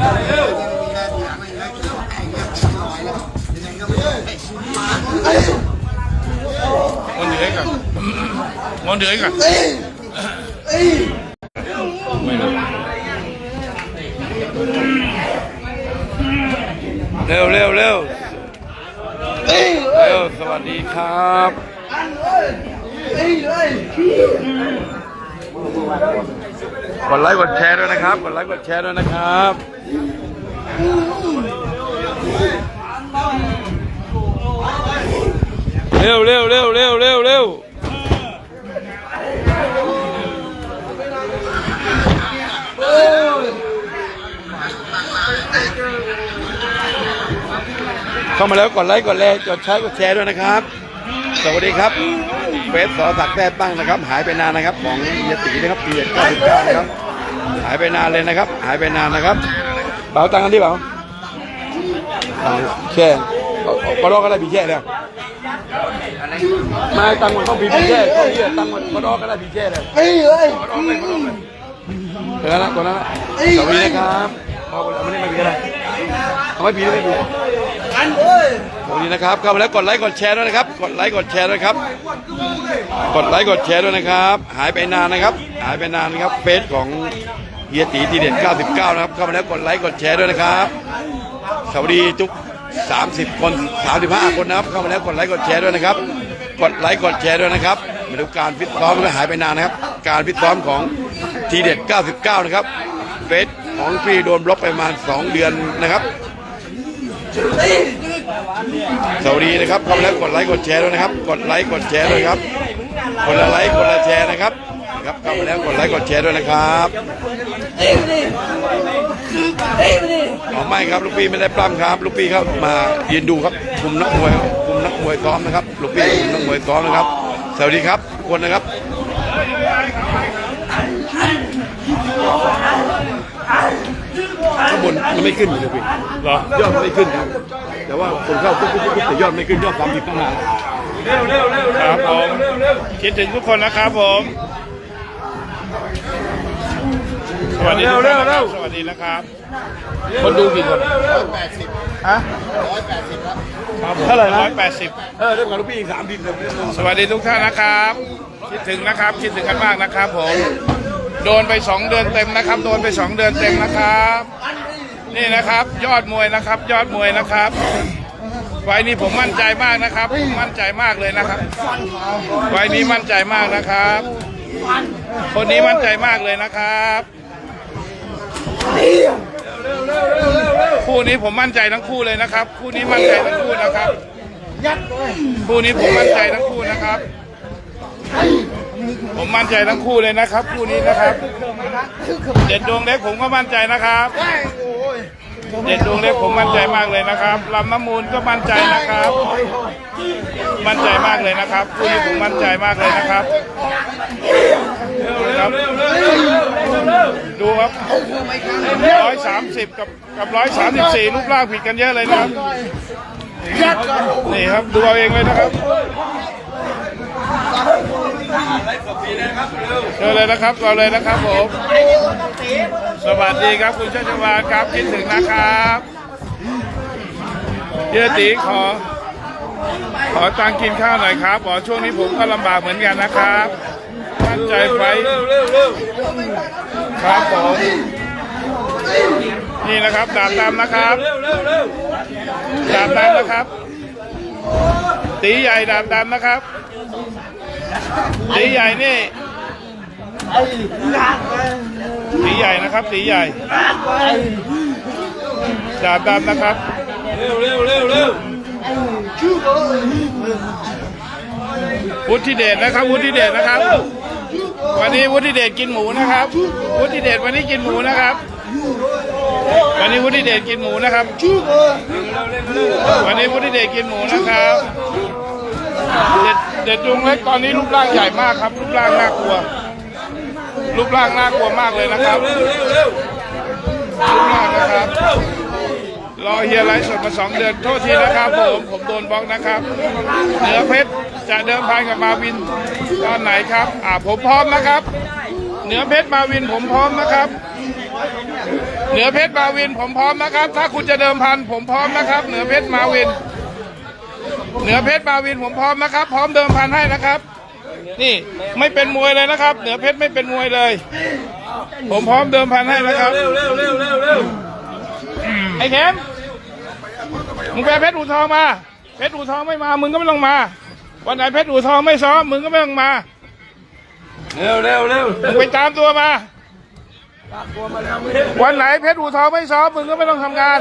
งอนเหนื่อยก่อนงอนเหนื่อยก่อนไม่รู้เร็วเร็วเร็วเร็วสวัสดีครับ กดไลค์กดแชร์ด้วยนะครับ กดไลค์กดแชร์ด้วยนะครับเร็วเร็วเร็วเร็วเร็วเร็วเข้ามาแล้วกดไลค์กดแชร์กดใช้กดแชร์ด้วยนะครับ สวัสดีครับเฟสสอศักแท้ตั้งนะครับ หายไปนานนะครับ ของเยตีนะครับปีเก้าสิบเก้านะครับ หายไปนานเลยนะครับ หายไปนานนะครับเป๋าตังกันที่เป๋าแช่เอาเอกรอก็ได้ปีแช่แล้วมาตังมันต้องปีปีแช่เขาเรียตังมันกรอกก็ได้ปีแช่แล้วเฮ้ยเฮ้ยกระรอกเลยกระกเลยเอนะคนนั้นนะสวัสดีนะครับเอาเอาไม่ได้ม่ปีก็ได้เอาไม่ปีได้ไม่ปีอันเฮ้ย สวัสดีนะครับเข้ามาแล้วกดไลค์กดแชร์ด้วยนะครับ กดไลค์กดแชร์ด้วยครับ กดไลค์กดแชร์ด้วยนะครับ หายไปนานนะครับ หายไปนานนะครับเฟซของเฮียตีทีเด็ด99 นะครับ เข้ามาแล้วกดไลค์กดแชร์ด้วยนะครับสวัสดีทุก 30 คน 35 คนนะครับ เข้ามาแล้วกดไลค์กดแชร์ด้วยนะครับ กดไลค์กดแชร์ด้วยนะครับมาดูการฟิตซ้อมก็หายไปนานนะครับ การฟิตซ้อมของทีเด็ด99 นะครับเฟซของพี่โดนบล็อกไปประมาณ 2 เดือนนะครับ สวัสดีนะครับเข้ามาแล้วกดไลค์กดแชร์ด้วยนะครับ กดไลค์กดแชร์ด้วยครับคนละไลค์คนละแชร์นะครับครับเข้ามาแล้วกดไลค์กดแชร์ด้วยนะครับเฮ้ยนี่เฮ้ยนี่อ๋อไม่ครับลูกพี่ไม่ได้ปล้ำครับ ลูกพี่ครับมายืนดูครับคุมนักมวยคุมนักมวยซ้อมนะครับ ลูกพี่คุมนักมวยซ้อมนะครับ สวัสดีครับทุกคนนะครับ ข้างบนมันไม่ขึ้นเลยพี่เหรอ ยอดมันไม่ขึ้นครับ แต่ว่าคนเข้าปุ๊บปุ๊บปุ๊บแต่ยอดไม่ขึ้นยอดความผิดตั้งหากครับผมคิดถึงทุกคนนะครับผม สวัสดีทุกคนนะครับสวัสดีนะครับคนดูกี่คนฮะเท่าไหร่นะร้อยแปดสิบเออเรื่องของลูกพี่อีกสามทีมเลยสวัสดีทุกท่านนะครับ คิดถึงนะครับ คิดถึงกันมากนะครับผม โดนไปสองเดือนเต็มนะครับ โดนไปสองเดือนเต็มนะครับ นี่นะครับ ยอดมวยนะครับ ยอดมวยนะครับไฟล์นี้ผมมั่นใจมากนะครับ มั่นใจมากเลยนะครับไฟล์นี้มั่นใจมากนะครับ คนนี้มั่นใจมากเลยนะครับคู่นี้ผมมั่นใจทั้งคู่เลยนะครับ คู่นี้มั่นใจทั้งคู่นะครับคู่นี้ผมมั่นใจทั้งคู่นะครับ ผมมั่นใจทั้งคู่เลยนะครับ คู่นี้นะครับ เด็ดดวงเล็กผมก็มั่นใจนะครับ เด็ดดวงเล็กผมมั่นใจมากเลยนะครับลำน้ำมูลก็มั่นใจนะครับ มั่นใจมากเลยนะครับ คู่นี้ผมมั่นใจมากเลยนะครับครับดูครับร้อยสามสิบกับกับร้อยสามสิบสี่รูปร่างผิดกันเยอะเลยนะครับ นี่ครับดูเอาเองเลยนะครับ เจอเลยนะครับเราเลยนะครับผม สวัสดีครับคุณชัชวาครับคิดถึงนะครับเยตีขอ ขอตังกินข้าวหน่อยครับบอช่วงนี้ผมก็ลำบากเหมือนกันนะครับมั่นใจไฟครับผมนี่นะครับดาบดำนะครับดาบดำนะครับตีใหญ่ดาบดำนะครับ ตีใหญ่นี่ไอ้ยัดเลยตีใหญ่นะครับตีใหญ่ยัดเลยดาบดำนะครับ เร็วเร็วเร็วเร็วชื่อเลยวุฒิเดชนะครับวุฒิเดชนะครับ วันนี้วุฒิเดชกินหมูนะครับวุฒิเดชวันนี้กินหมูนะครับ วันนี้วุฒิเดชกินหมูนะครับชื่อเลยวันนี้วุฒิเดชกินหมูนะครับ เด็ดเด็ดยุงเล็กตอนนี้รูปร่างใหญ่มากครับรูปร่างน่ากลัว รูปร่างน่ากลัวมากเลยนะครับรูปร่างนะครับรอเฮียไลฟ์สดมาสองเดือนโทษทีนะครับผมผมโดนบล็อกนะครับเหนือเพชรจะเดิมพันกับมาวินตอนไหนครับ อ่าผมพร้อมนะครับ เหนือเพชรมาวินผมพร้อมนะครับ เหนือเพชรมาวินผมพร้อมนะครับ ถ้าคุณจะเดิมพันผมพร้อมนะครับ เหนือเพชรมาวิน เหนือเพชรบาวินผมพร้อมนะครับ พร้อมเดิมพันให้นะครับ นี่ไม่เป็นมวยเลยนะครับ เหนือเพชรไม่เป็นมวยเลย ผมพร้อมเดิมพันให้นะครับเร็วเร็วเร็วเร็วเร็วไอ้เข้มมึงไปเพชรอูทองมา เพชรอูทองไม่มา มึงก็ไม่ลงมา วันไหนเพชรอูทองไม่ซ้อม มึงก็ไม่ลงมา เร็วเร็วเร็วมึงไปตามตัวมา วันไหนเพชรอูทองไม่ซ้อม มึงก็ไม่ต้องทำงาน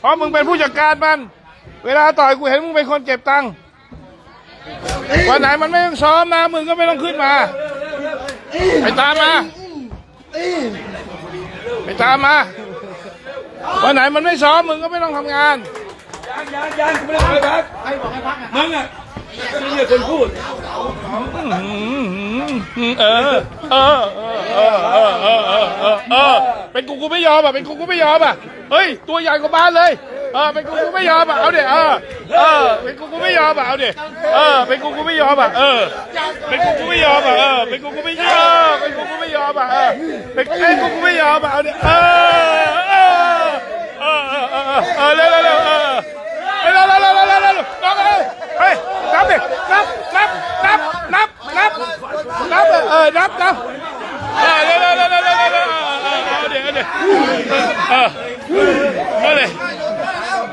เพราะมึงเป็นผู้จัดการมัน เวลาต่อยกูเห็นมึงเป็นคนเก็บตังค์วันไหนมันไม่ต้องซ้อมนะมึงก็ไม่ต้องขึ้นมาไปตามมาไปตามมาวันไหนมันไม่ซ้อมมึงก็ไม่ต้องทำงานยันยันยันไม่ได้ไปพักมึงอะไม่ใช่คนพูดเออเออเออเออเออเออเป็นกูกูไม่ยอมอะเป็นกูกูไม่ยอมอะเฮ้ยตัวใหญ่กว่าบ้านเลย เออเป็นกูกูไม่ยอมอะเอาเดี๋ยวเออเออเป็นกูกูไม่ยอมอะเอาเดี๋ยวเออเป็นกูกูไม่ยอมอะเออเป็นกูกูไม่ยอมอะเออเป็นกูกูไม่ยอมเป็นกูกูไม่ยอมอะเออเป็นไอ้กูกูไม่ยอมอะเอาเดี๋ยวเออเออเออเออเออเร็วเร็วเร็วเออเร็วเร็วเร็วเร็วเร็วเร็วน้องเอ้ยเฮ้ยนับดินับนับนับนับนับนับเออนับนับเออเร็วเร็วเร็วเร็วเร็วเร็วเออเดี๋ยวเดี๋ยวเออเออเลย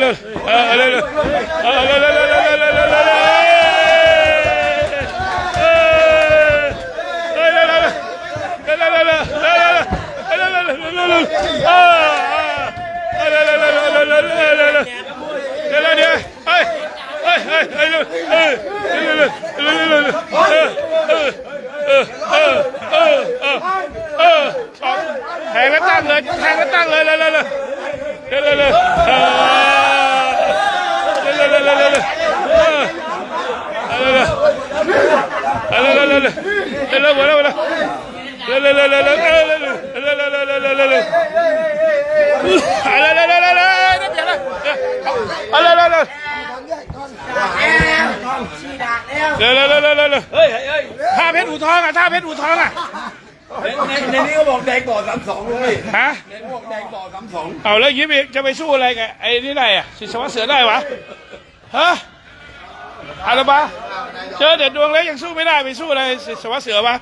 Hayırlı. ทองอะท่าเพชรอู่ทองอะในในในนี้ก็บอกแดงบ่อสามสองเลยฮะในพวกแดงบ่อสามสองเอาแล้วยิ้มอีกจะไปสู้อะไรกับไอ้นี่ได้อะสิสวัสดิ์เสือได้วะฮะอะไรบ้าเจอเด็ดดวงเล็กยังสู้ไม่ได้ไปสู้อะไรสิสวัสดิ์เสือวะ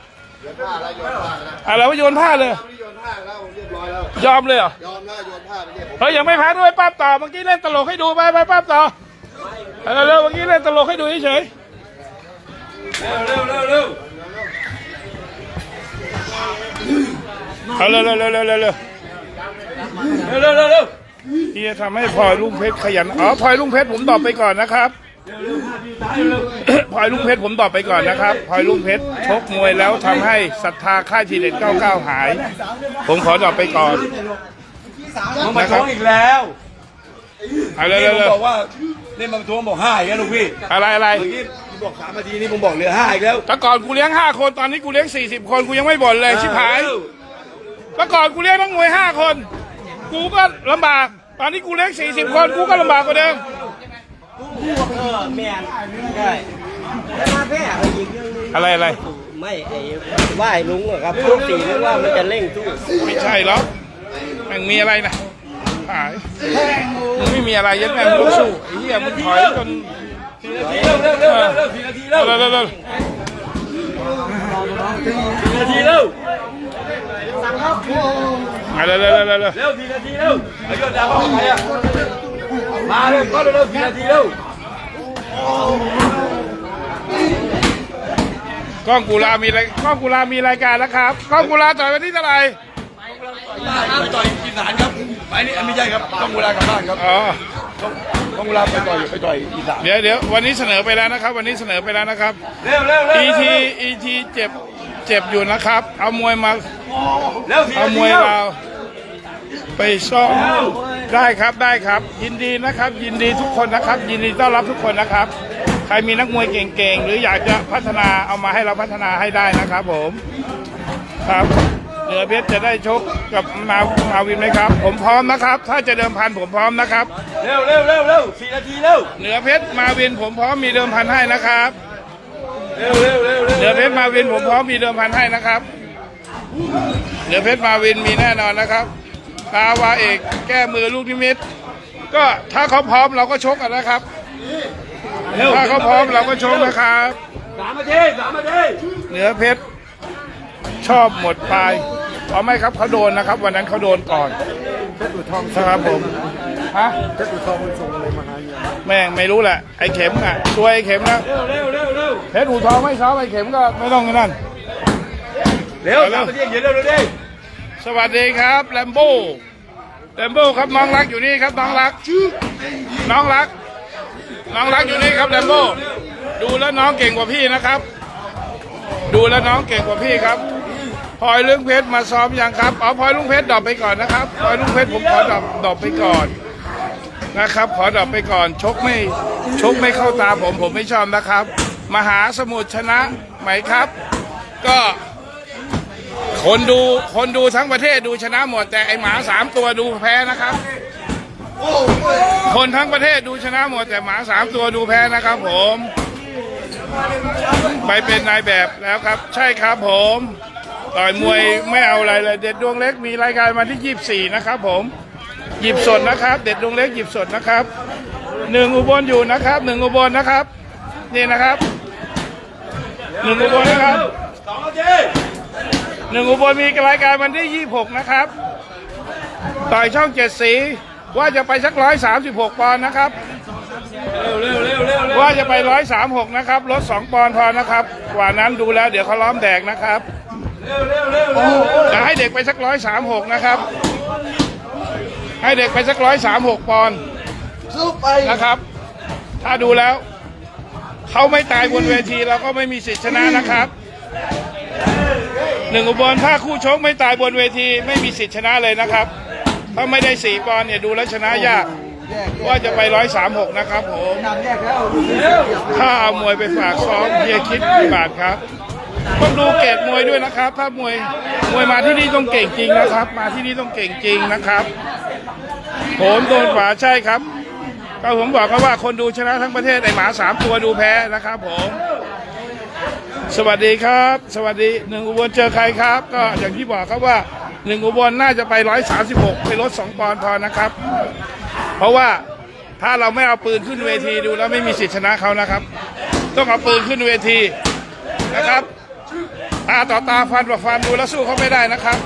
อะไรวะโยนผ้าเลยโยนผ้าแล้วเรียบร้อยแล้วยอมเลยเหรอยอมแล้วโยนผ้าไปเรียบเฮ้ยยังไม่พักด้วยป้าบต่อเมื่อกี้เล่นตลกให้ดูไปไปป้าบต่อเอาเร็วๆเมื่อกี้เล่นตลกให้ดูเฉยเร็วเร็วเร็วๆ เอาเร็วๆเร็วๆเร็วๆเร็วเร็วเร็วเร็วเร็วๆที่จะทำให้พลอยลุงเพชรขยันอ๋อพลอยลุงเพชรผมตอบไปก่อนนะครับพลอยลุงเพชรผมตอบไปก่อนนะครับพลอยลุงเพชรชกมวยแล้วทำให้ศรัทธาค่ายทีเด็ด99 หาย ผมขอตอบไปก่อนมึงมาท้องอีกแล้วเอานี่เร็วผมบอกว่านี่มาท้วงบอกห้าอีกแล้วลูกพี่ๆอะไรอะไร เมื่อกี้ผม บอกสามนาทีนี่ผมบอกเหลือห้าอีกแล้วแต่ก่อนกูเลี้ยง5คนตอนนี้กูเลี้ยง40คนกูยังไม่บ่นเลยชิบหายเมื่อก่อนกูเลี้ยงนักมวยห้าคน กูก็ลำบาก ตอนนี้กูเลี้ยงสี่สิบคนกูก็ลำบากกว่าเดิมแม่นใช่แล้วมาแพ้ไปอีกเรื่องนึงอะไรอะไรไม่ไอ้ไหว้ลุงอะครับพวกตีนึกว่ามันจะเร่งตู้ไม่ใช่หรอกแม่งมีอะไรนะหายมึงไม่มีอะไรยัดแม่งมึงต้องสู้ไอ้เหี้ยมึงถอยจนสี่นาที เร็วเร็วเร็วเร็วสี่นาทีเร็วเร็วเร็วเร็วสี่นาทีเร็วมาเร็วเร็วเร็วเร็วเร็วเร็วสี่นาทีเร็วอ้ยอดาวมาใครอะมาเร็วก็เร็วสี่นาทีเร็วกล้องกุลามีรายกล้องกุลามีรายการแล้วครับกล้องกุลาต่อยวันที่เท่าไหร่ไปต่อยอีสานครับไปนี่ไม่ใช่ครับต้องเวลากลับบ้านครับอ๋อ ต้องเวลาไปต่อยไปต่อยอีสานเดี๋ยวเดี๋ยววันนี้เสนอไปแล้วนะครับ วันนี้เสนอไปแล้วนะครับเร็วเร็วเร็ว ET ET เจ็บเจ็บอยู่นะครับ เอามวยมาเร็วสี่เอานามทีวยเร็วเราไปซ้อมได้ครับได้ครับ ยินดีนะครับ ยินดีทุกคนนะครับ ยินดีต้อนรับทุกคนนะครับ ใครมีนักมวยเก่งๆ หรืออยากจะพัฒนาเอามาให้เราพัฒนาให้ได้นะครับผมครับ เหนือเพชรจะได้ชกกับนานาวินไหมครับ ผมพร้อมนะครับ ถ้าจะเดิมพันผมพร้อมนะครับ เร็วเร็วเร็วเร็วสี่นาทีเร็วเหนือเพชรมาวินผมพร้อมมีเดิมพันให้นะครับ เร็วเร็วเร็วเร็วเหนือเพชรมาวินผมพร้อมมีเดิมพันให้นะครับ เหนือเพชรมาวินมีแน่นอนนะครับตาวาเอกแก้มือลูกนิมิต ก็ถ้าเขาพร้อมเราก็ชกกันนะครับเร็วถ้าเขาพร้อมเราก็ชกนะครับ สามนาทีสามนาทีเหนือเพชรชอบหมดป ลายเอาไม่ครับเขาโดนนะครับ วันนั้นเขาโดนก่อนเพชรอุทองครับผมฮะเพชรอุทองมันส่งอะไรมาหาแม่งไม่รู้แหละไอ้เข็มอะตัวไอ้เข็มนะเร็วเร็วเร็วเร็วเพชรอูทองไม่ซ้อมไอ้เข็มก็ไม่ต้องนั่นเร็วสามนาทีอย่าเร็วเร็วเร็วสวัสดีครับแลมโบ้แลมโบ้ครับน้องรักอยู่นี่ครับน้องรักน้องรัก น้องรักอยู่นี่ครับแลมโบ้ดูแล้วน้องเก่งกว่าพี่นะครับ ดูแล้วน้องเก่งกว่าพี่ครับ พลอยลุงเพชรมาซ้อมยังครับเอาพลอยลุงเพชรดรอปไปก่อนนะครับพลอยลุงเพชรผมขอดรอปดรอปไปก่อนนะครับ ขอดรอปไปก่อนชกไม่ชกไม่เข้าตาผมผมไม่ชอบนะครับ มหาสมุทรชนะไหมครับ ก็คนดูคนดูทั้งประเทศดูชนะหมด แต่ไอหมาสามตัวดูแพ้นะครับ คนทั้งประเทศดูชนะหมด แต่หมาสามตัวดูแพ้นะครับผม ไปเป็นนายแบบแล้วครับ ใช่ครับผม ต่อยมวยไม่เอาอะไรเลย เด็ดดวงเล็กมีรายการมาที่ 24 นะครับผม หยิบสดนะครับ เด็ดดวงเล็กหยิบสดนะครับหนึ่งอุบลอยู่นะครับหนึ่งอุบลนะครับ นี่นะครับหนึ่งอุบลนะครับหนึ่งอุบลมีรายการวันที่ 26 นะครับ ต่อยช่องเจ็ดสีว่าจะไปสักร้อยสามสิบหกปอนด์นะครับเร็วเร็วเร็วเร็วว่าจะไปร้อยสามหกนะครับลดสองปอนด์พอนะครับ กว่านั้นดูแล้วเดี๋ยวเขาล้อมแดกนะครับ เร็วเร็วเร็วเร็วจะให้เด็กไปสักร้อยสามหกนะครับ ให้เด็กไปสักร้อยสามหกปอนด์สู้ไปนะครับ ถ้าดูแล้ว เขาไม่ตายบนเวทีเราก็ไม่มีสิทธิชนะนะครับหนึ่งอุบลถ้าคู่ชกไม่ตายบนเวทีไม่มีสิทธิชนะเลยนะครับ ถ้าไม่ได้สี่ปอนด์เนี่ยดูแล้วชนะยากว่าจะไปร้อยสามหกนะครับผมถ้าเอามวยไปฝากซ้อมเฮียคิดกี่บาทครับ ต้องดูเกรดมวยด้วยนะครับ ถ้ามวยมวยมาที่นี่ต้องเก่งจริงนะครับ มาที่นี่ต้องเก่งจริงนะครับผมโดนขวาใช่ครับก็ผมบอกเขาว่าคนดูชนะทั้งประเทศไอหมาสามตัวดูแพ้นะครับผมสวัสดีครับ สวัสดีหนึ่งอุบลเจอใครครับ ก็อย่างที่บอกครับว่าหนึ่งอุบลน่าจะไปร้อยสามสิบหกไปลดสองปอนด์พอนะครับ เพราะว่าถ้าเราไม่เอาปืนขึ้นเวทีดูแล้วไม่มีสิทธิชนะเขานะครับ ต้องเอาปืนขึ้นเวทีนะครับ ตาต่อตาฟันต่อฟันดูแล้วสู้เขาไม่ได้นะครับ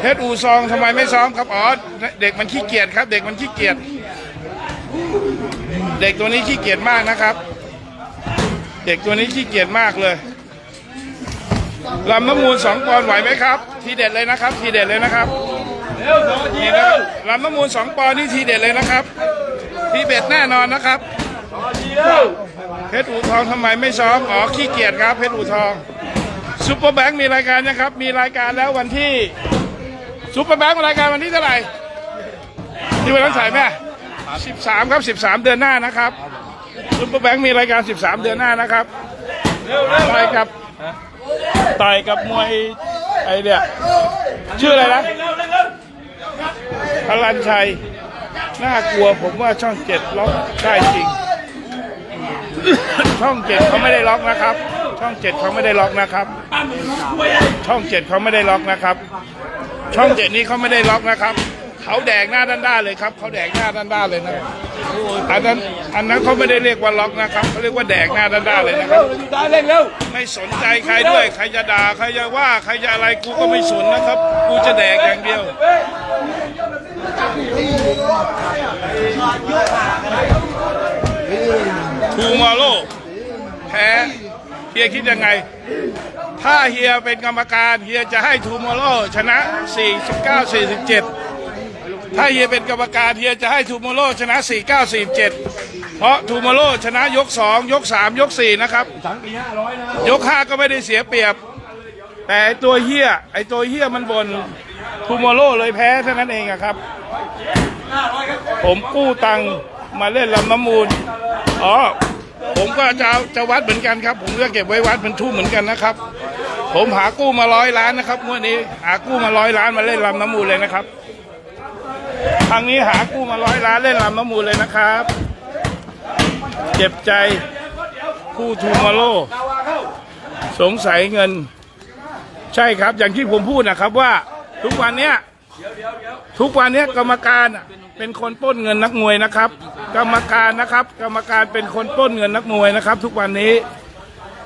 เพชรอูซองทำไมไม่ซ้อมครับอ๋อเด็กมันขี้เกียจครับ เด็กมันขี้เกียจเด็กตัวนี้ขี้เกียจมากนะครับ เด็กตัวนี้ขี้เกียจมากเลยลำน้ำมูลสองปอนไหวไหมครับ ทีเด็ดเลยนะครับ ทีเด็ดเลยนะครับเร็วสองทีเร็วลำน้ำมูลสองปอนนี่ทีเด็ดเลยนะครับ ทีเด็ดแน่นอนนะครับ เพชรอูทองทำไมไม่ซ้อมอ๋อขี้เกียจครับเพชรอูทองซุปเปอร์แบงค์มีรายการนะครับ มีรายการแล้ววันที่ซุปเปอร์แบงค์รายการวันที่เท่าไหร่ที่วันนั้นถ่ายไหมสิบสามครับสิบสามเดือนหน้านะครับซุปเปอร์แบงค์มีรายการสิบสามเดือนหน้านะครับต่อยกับต่อยกับมวยไอเนี่ยชื่ออะไรนะพลันชัยน่ากลัวผมว่าช่องเจ็ดล็อกได้จริง ช่องเจ็ดเขาไม่ได้ล็อกนะครับ ช่องเจ็ดเขาไม่ได้ล็อกนะครับ ช่องเจ็ดเขาไม่ได้ล็อกนะครับ ช่องเจ็ดนี้เขาไม่ได้ล็อกนะครับเขาแดกหน้าด้านๆเลยครับเขาแดกหน้าด้านๆเลยนะอันนั้นอันนั้นเขาไม่ได้เรียกว่าล็อกนะครับเขาเรียกว่าแดกหน้าด้านๆเลยนะคเร็รัวบอยู่ได้เร่งเร็วไม่สนใจใครด้วยใครจะด่าใครจะว่าใครจะอะไรกูก็ไม่สนนะครับ กูจะแดกอย่างเดียว ทูมาโลแพ้เฮียคิดยังไง ถ้าเฮียเป็นกรรมการเฮียจะให้ทูมาโลชนะ 49 47 ถ้าเฮียเป็นกรรมการเฮียจะให้ทูโมโรชนะ 4947 เพราะทูโมโรชนะยก 2 ยก 3 ยก 4 นะครับถังปีห้าร้อยก 5 ก็ไม่ได้เสียเปรียบ แต่ไอตัวเฮียไอตัวเฮียมันบนทูโมโรเลยแพ้เท่านั้นเองอะครับ ผมกู้ตังมาเล่นลำน้ำมูล อ๋อ ผมก็จะจะวัดเหมือนกันครับ ผมก็เก็บไว้วัดเป็นทุ่เหมือนกันนะครับ ผมหากู้มาร้อยล้านนะครับงวดนี้หากู้มาร้อยล้านมาเล่นลำน้ำมูลเลยนะครับทางนี้หากู้มาร้อยล้านเล่นลำน้ำมูลเลยนะครับ เจ็บใจคู่ทูมาโลสงสัยเงิน ใช่ครับ อย่างที่ผมพูดนะครับว่าทุกวันเนี้ยทุกวันเนี้ยกรรมการอะ เป็นคนป้นเงินนักมวยนะครับ กรรมการนะครับ กรรมการเป็นคนป้นเงินนักมวยนะครับ ทุกวันนี้